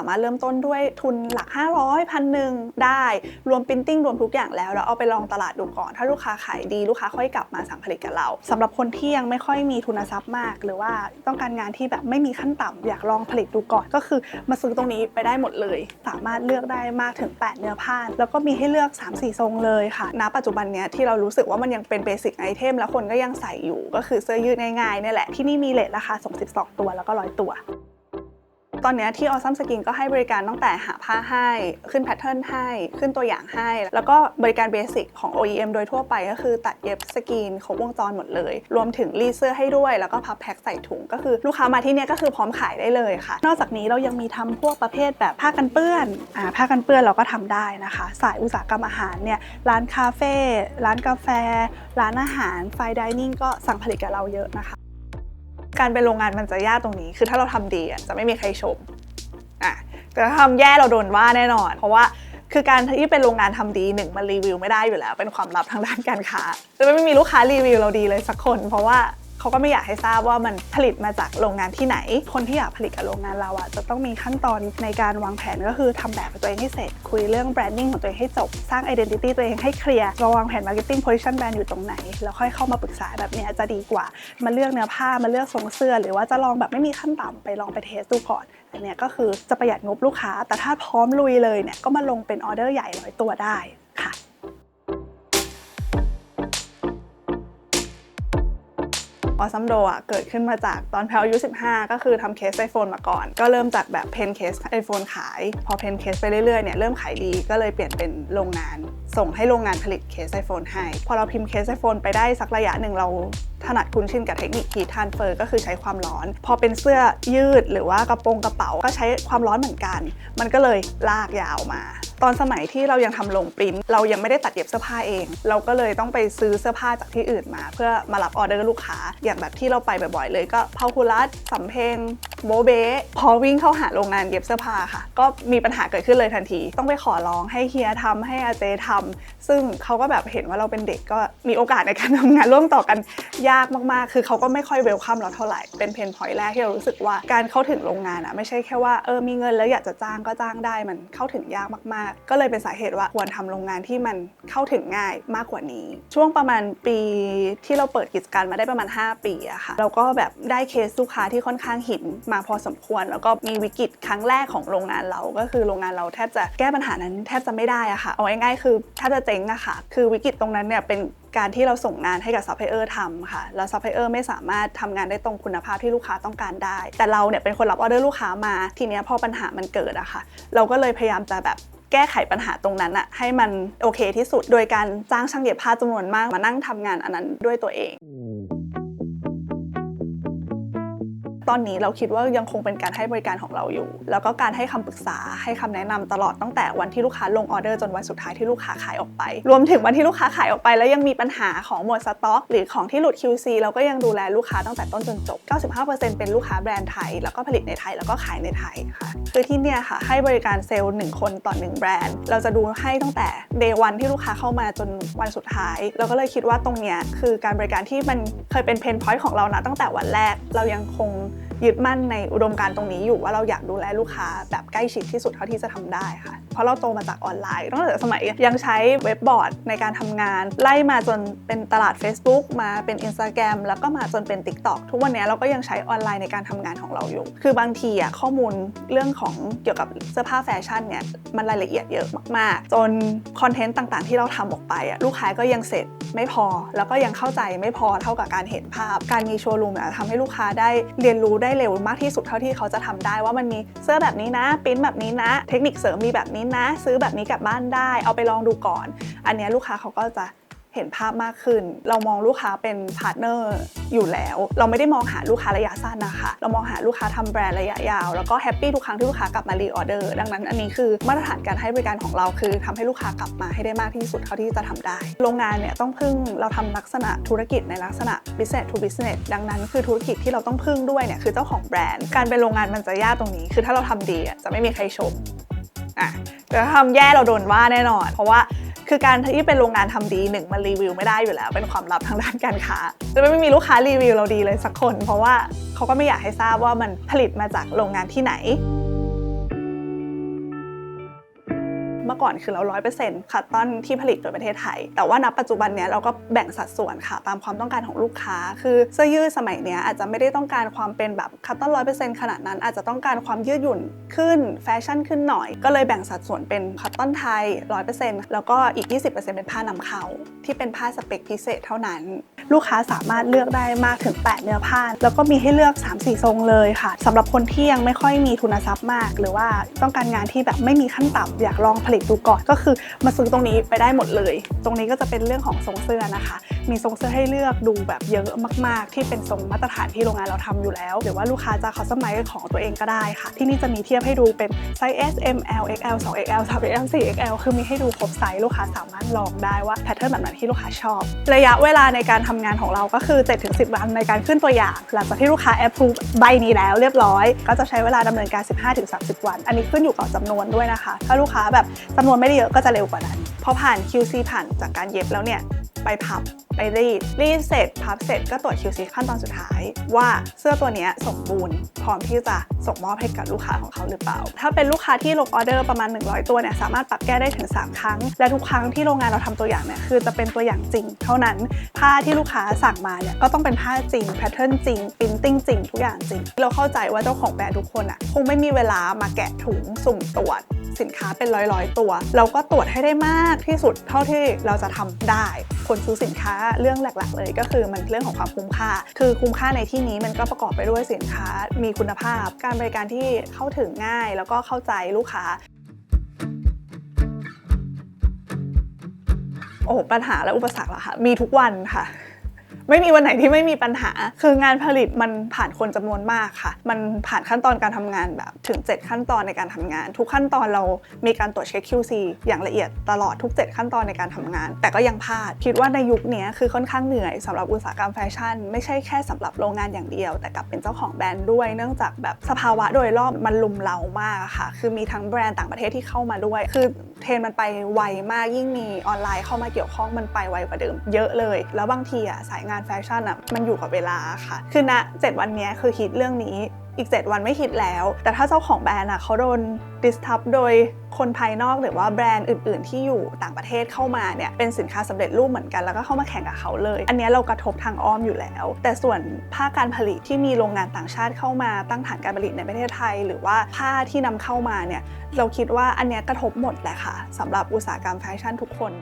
ามารถเริ่มต้นด้วยทุนหลัก 500พันหนึ่งได้ รวมปรินติ้งรวมทุกอย่างแล้วแล้วเอาไปลองตลาดดูก่อน ถ้าลูกค้าขายดีลูกค้าค่อยกลับมาสั่งผลิตกับเราสำหรับคนที่ยังไม่ค่อยมีทุนทรัพย์มาก หรือว่าต้องการงานที่แบบไม่มีขั้นต่ำอยากลองผลิตดูก่อน ก็คือมาซื้อตรงนี้ไปได้หมดเลย สามารถเลือกได้มากถึง 8 เนื้อผ้าแล้วก็มีให้เลือก 3-4 ทรงเลยค่ะณปัจจุบันเนี้ยที่เรารู้สึกว่ามันยังเป็นเบสิกไอเทมแล้วคนก็ยังใส่อยู่ก็คือเสื้อยืดง่ายๆเนี่ยแหละที่นี่มีเลทราคาส่ง 12 ตัวแล้วก็ 100 ตัว ตอนนี้ที่ออซัมสกินก็ให้บริการตั้งแต่หาผ้าให้ ขึ้นแพทเทิร์นให้ ขึ้นตัวอย่างให้ แล้วก็บริการเบสิกของ OEM โดยทั่วไปก็คือตัดเย็บสกรีนครบวงจรหมดเลย รวมถึงรีเสื้อให้ด้วย แล้วก็พับแพ็คใส่ถุง ก็คือลูกค้ามาที่นี่ก็คือพร้อมขายได้เลยค่ะ นอกจากนี้เรายังมีทำพวกประเภทแบบผ้ากันเปื้อนอ่าผ้ากันเปื้อนเราก็ทำได้นะคะ สายอุตสาหกรรมอาหารเนี่ยร้านคาเฟ่ร้านกาแฟ ร้านอาหารไฟดิเนิ่งก็สั่งผลิตกับเราเยอะนะคะ การเป็นโรงงานมันจะยากตรงนี้ คือถ้าเราทำดีอะจะไม่มีใครชมอะแต่ถ้าทำแย่เราโดนว่าแน่นอน เพราะว่าคือการที่เป็นโรงงานทำดีหนึ่งมันรีวิวไม่ได้อยู่แล้ว เป็นความลับทางด้านการค้าจะไม่มีลูกค้ารีวิวเราดีเลยสักคน เพราะว่า เขาก็ไม่อยากให้ทราบว่ามันผลิตมาจากโรงงานที่ไหน คนที่อยากผลิตกับโรงงานเราอะจะต้องมีขั้นตอนในการวางแผนก็คือทำแบบตัวเองให้เสร็จ คุยเรื่องแบรนดิ้งของตัวเองให้จบ สร้าง identity ตัวเองให้เคลียร์เราวางแผน marketing position brand อยู่ตรงไหน แล้วค่อยเข้ามาปรึกษาแบบเนี้ยจะดีกว่า มาเลือกเนื้อผ้ามาเลือกทรงเสื้อ หรือว่าจะลองแบบไม่มีขั้นต่ำไปลองไปเทสดูก่อนอันเนี้ยก็คือจะประหยัดงบลูกค้า แต่ถ้าพร้อมลุยเลยเนี่ยก็มาลงเป็นออเดอร์ใหญ่ร้อยตัวได้ ออซัมโดอะเกิดขึ้นมาจากตอนแพลอายุ 15 ก็คือทำเคสไอโฟนมาก่อน ก็เริ่มจากแบบเพนเคสไอโฟนขาย พอเพนเคสไปเรื่อยๆเนี่ยเริ่มขายดีก็เลยเปลี่ยนเป็นโรงงาน ส่งให้โรงงานผลิตเคสไอโฟนให้ พอเราพิมพ์เคสไอโฟนไปได้สักระยะหนึ่งเราถนัดคุ้นชินกับเทคนิค heat transfer ก็คือใช้ความร้อน พอเป็นเสื้อยืดหรือว่ากระโปรงกระเป๋าก็ใช้ความร้อนเหมือนกัน มันก็เลยลากยาวมา ตอนสมัยที่เรายังทำลงปริ้นท์เรายังไม่ได้ตัดเย็บเสื้อผ้าเอง เราก็เลยต้องไปซื้อเสื้อผ้าจากที่อื่นมา เพื่อมารับออเดอร์ลูกค้า อย่างแบบที่เราไปบ่อยๆเลยก็พาคุรัสสำเพงโบเบพอวิ่งเข้าหาโรงงานเย็บเสื้อผ้าค่ะ ก็มีปัญหาเกิดขึ้นเลยทันที ต้องไปขอร้องให้เฮียทำให้อาเจทำ ซึ่งเขาก็แบบเห็นว่าเราเป็นเด็กก็มีโอกาสในการทำงานร่วมต่อกันยากมากๆ คือเขาก็ไม่ค่อยเวลคัมเราเท่าไหร่ เป็นเพนพอยต์แรกที่เรารู้สึกว่าการเข้าถึงโรงงานอะไม่ใช่แค่ว่าเออมีเงินแล้วอยากจะจ้างก็จ้างได้มันเข้าถึงยากมากๆ ก็เลยเป็นสาเหตุว่าควรทำโรงงานที่มันเข้าถึงง่ายมากกว่านี้ ช่วงประมาณปีที่เราเปิดกิจการมาได้ประมาณ 5 ปีอะค่ะเราก็แบบได้เคสลูกค้าที่ค่อนข้างหินมาพอสมควร แล้วก็มีวิกฤตครั้งแรกของโรงงานเราก็คือโรงงานเราแทบจะแก้ปัญหานั้นแทบจะไม่ได้อะค่ะเอาง่ายๆคือแทบจะเจ๊งอะค่ะคือวิกฤตตรงนั้นเนี่ยเป็นการที่เราส่งงานให้กับซัพพลายเออร์ทำค่ะ แล้วซัพพลายเออร์ไม่สามารถทำงานได้ตรงคุณภาพที่ลูกค้าต้องการได้ แต่เราเนี่ยเป็นคนรับออเดอร์ลูกค้ามา ทีเนี้ยพอปัญหามันเกิดอะค่ะ เราก็เลยพยายามจะแบบแก้ไขปัญหาตรงนั้นอะให้มันโอเคที่สุด โดยการจ้างช่างเย็บผ้าจำนวนมากมานั่งทำงานอันนั้นด้วยตัวเอง ตอนนี้เราคิดว่ายังคงเป็นการให้บริการของเราอยู่ แล้วก็การให้คำปรึกษาให้คำแนะนำตลอดตั้งแต่วันที่ลูกค้าลงออเดอร์จนวันสุดท้ายที่ลูกค้าขายออกไป รวมถึงวันที่ลูกค้าขายออกไป แล้วยังมีปัญหาของหมดสต็อก หรือของที่หลุด QC เราก็ยังดูแลลูกค้าตั้งแต่ต้นจนจบ 95%เป็นลูกค้าแบรนด์ไทย แล้วก็ผลิตในไทยแล้วก็ขายในไทยค่ะคือที่เนี่ยค่ะให้บริการเซลล์หนึ่งคนต่อหนึ่งแบรนด์ เราจะดูให้ตั้งแต่ day วันที่ลูกค้าเข้ามาจนวันสุดท้าย เราก็เลยคิดว่าตรงเนี้ยคือการบริการที่มันเคยเป็นเพนพอยต์ของเรานะตั้งแต่วันแรกเรายังคง ยึดมั่นในอุดมการณ์ตรงนี้อยู่ว่าเราอยากดูแลลูกค้าแบบใกล้ชิดที่สุดเท่าที่จะทำได้ค่ะ เพราะเราโตมาจากออนไลน์ตั้งแต่สมัยยังใช้เว็บบอร์ดในการทำงาน ไล่มาจนเป็นตลาด Facebook มาเป็น Instagram แล้วก็มาจนเป็น TikTok ทุกวันนี้เราก็ยังใช้ออนไลน์ในการทำงานของเราอยู่ คือบางทีอะข้อมูลเรื่องของเกี่ยวกับเสื้อผ้าแฟชั่นเนี่ยมันรายละเอียดเยอะมากๆ จนคอนเทนต์ต่างๆ ที่เราทำออกไปอะลูกค้าก็ยังเสร็จไม่พอ แล้วก็ยังเข้าใจไม่พอเท่ากับการเห็นภาพ การมีโชว์รูมเนี่ยทำให้ลูกค้าได้เรียนรู้ได้เร็วมากที่สุดเท่าที่เขาจะทำได้ว่ามันมีเสื้อแบบนี้นะปิ้นแบบนี้นะ เทคนิคเสริมมีแบบนี้นะ ซื้อแบบนี้กลับบ้านได้ เอาไปลองดูก่อน อันนี้ลูกค้าเขาก็จะ เห็นภาพมากขึ้น เรามองลูกค้าเป็นพาร์ทเนอร์อยู่แล้ว เราไม่ได้มองหาลูกค้าระยะสั้นนะคะ เรามองหาลูกค้าทำแบรนด์ระยะยาว แล้วก็แฮปปี้ทุกครั้งที่ลูกค้ากลับมารีออเดอร์ดังนั้นอันนี้คือมาตรฐานการให้บริการของเราคือทำให้ลูกค้ากลับมาให้ได้มากที่สุดเท่าที่จะทำได้ โรงงานเนี่ยต้องพึ่งเราทำลักษณะธุรกิจในลักษณะ business to business ดังนั้นคือธุรกิจที่เราต้องพึ่งด้วยเนี่ยคือเจ้าของแบรนด์ การเป็นโรงงานมันจะยากตรงนี้ คือถ้าเราทำดีจะไม่มีใครชมอะแต่ถ้าทำแย่เราโดนว่าแน่นอน เพราะว่า คือการที่เป็นโรงงานทำดีหนึ่งมันรีวิวไม่ได้อยู่แล้ว เป็นความลับทางด้านการค้า จะไม่มีลูกค้ารีวิวเราดีเลยสักคน เพราะว่าเขาก็ไม่อยากให้ทราบว่ามันผลิตมาจากโรงงานที่ไหน เมื่อก่อนคือเรา100%คัตตอนที่ผลิตโดยประเทศไทย แต่ว่าณปัจจุบันเนี้ยเราก็แบ่งสัดส่วนค่ะ ตามความต้องการของลูกค้า คือเสื้อยืดสมัยเนี้ยอาจจะไม่ได้ต้องการความเป็นแบบคัตตอน100%ขนาดนั้น อาจจะต้องการความยืดหยุ่นขึ้นแฟชั่นขึ้นหน่อย ก็เลยแบ่งสัดส่วนเป็นคัตตอนไทย100%แล้วก็อีก 20%เป็นผ้านำเข้าที่เป็นผ้าสเปคพิเศษเท่านั้น ลูกค้าสามารถเลือกได้มากถึง 8 เนื้อผ้า แล้วก็มีให้เลือก 3-4 ทรงเลยค่ะสำหรับคนที่ยังไม่ค่อยมีทุนทรัพย์มาก หรือว่าต้องการงานที่แบบไม่มีขั้นต่ำอยากลองผลิตดูก่อนก็คือมาซื้อตรงนี้ไปได้หมดเลย ตรงนี้ก็จะเป็นเรื่องของทรงเสื้อนะคะ มีทรงเสื้อให้เลือกดูแบบเยอะมาก ๆ ที่เป็นทรงมาตรฐานที่โรงงานเราทำอยู่แล้ว หรือว่าลูกค้าจะคัสตอมไมซ์ของตัวเองก็ได้ค่ะ ที่นี่จะมีเทียบให้ดูเป็นไซส์ S M L X L 2 X L 3 X L 4 X L คือมีให้ดูครบไซส์ลูกค้าสามารถลองได้ว่าแพทเทิร์นแบบไหนที่ลูกค้าชอบ ระยะเวลาในการทำงานของเราก็คือ 7-10 วันในการขึ้นตัวอย่าง หลังจากที่ลูกค้าแอปพูใบนี้แล้วเรียบร้อย ก็จะใช้เวลาดำเนินการ 15-30 วัน อันนี้ขึ้นอยู่กับจำนวนด้วยนะคะ ถ้าลูกค้าแบบจำนวนไม่ได้เยอะก็จะเร็วกว่านั้นพอผ่าน QC ผ่านจากการเย็บแล้วเนี่ยไปพับ ไปรีด รีดเสร็จพับเสร็จก็ตรวจ QC ขั้นตอนสุดท้าย ว่าเสื้อตัวนี้สมบูรณ์ พร้อมที่จะส่งมอบให้กับลูกค้าของเขาหรือเปล่า ถ้าเป็นลูกค้าที่ลงออเดอร์ประมาณ 100 ตัวเนี่ยสามารถปรับแก้ได้ถึง 3 ครั้ง และทุกครั้งที่โรงงานเราทำตัวอย่างเนี่ยคือจะเป็นตัวอย่างจริง เท่านั้นผ้าที่ลูกค้าสั่งมาเนี่ยก็ต้องเป็นผ้าจริงแพทเทิร์นจริงปรินติ้งจริงทุกอย่างจริง เราเข้าใจว่าเจ้าของแบรนด์ทุกคนอะคงไม่มีเวลามาแกะถุงสุ่มตรวจ สินค้าเป็นร้อยๆ ตัว เราก็ตรวจให้ได้มากที่สุดเท่าที่เราจะทำได้ คนซื้อสินค้าเรื่องหลักๆ เลยก็คือมันเรื่องของความคุ้มค่า คือคุ้มค่าในที่นี้มันก็ประกอบไปด้วยสินค้า มีคุณภาพ การบริการที่เข้าถึงง่าย แล้วก็เข้าใจลูกค้าโอ้ปัญหาและอุปสรรคเหรอคะมีทุกวันค่ะ ไม่มีวันไหนที่ไม่มีปัญหา คืองานผลิตมันผ่านคนจำนวนมากค่ะ มันผ่านขั้นตอนการทำงานแบบถึง 7 ขั้นตอนในการทำงาน ทุกขั้นตอนเรามีการตรวจเช็ค QC อย่างละเอียดตลอดทุก 7 ขั้นตอนในการทำงาน แต่ก็ยังพลาด คิดว่าในยุคนี้คือค่อนข้างเหนื่อยสำหรับอุตสาหกรรมแฟชั่น ไม่ใช่แค่สำหรับโรงงานอย่างเดียว แต่กับเป็นเจ้าของแบรนด์ด้วย เนื่องจากแบบสภาวะโดยรอบมันลุมเล้ามากค่ะ คือมีทั้งแบรนด์ต่างประเทศที่เข้ามาด้วย คือเทรนมันไปไวมากยิ่งมีออนไลน์เข้ามาเกี่ยวข้องมันไปไวกว่าเดิมเยอะเลย แล้วบางทีอะสายงานแฟชั่นอะมันอยู่กับเวลาค่ะ คือณ7วันนี้คือฮิตเรื่องนี้อีก 7 วันไม่ฮิตแล้ว แต่ถ้าเจ้าของแบรนด์อะเขาโดนดิสทับโดยคนภายนอกหรือว่าแบรนด์อื่น ๆ ที่อยู่ต่างประเทศเข้ามาเนี่ยเป็นสินค้าสำเร็จรูปเหมือนกันแล้วก็เข้ามาแข่งกับเขาเลย อันนี้เรากระทบทางอ้อมอยู่แล้ว แต่ส่วนภาคการผลิตที่มีโรงงานต่างชาติเข้ามาตั้งฐานการผลิตในประเทศไทย หรือว่าผ้าที่นำเข้ามาเนี่ยเราคิดว่าอันนี้กระทบหมดแหละค่ะสำหรับอุตสาหกรรมแฟชั่นทุกคน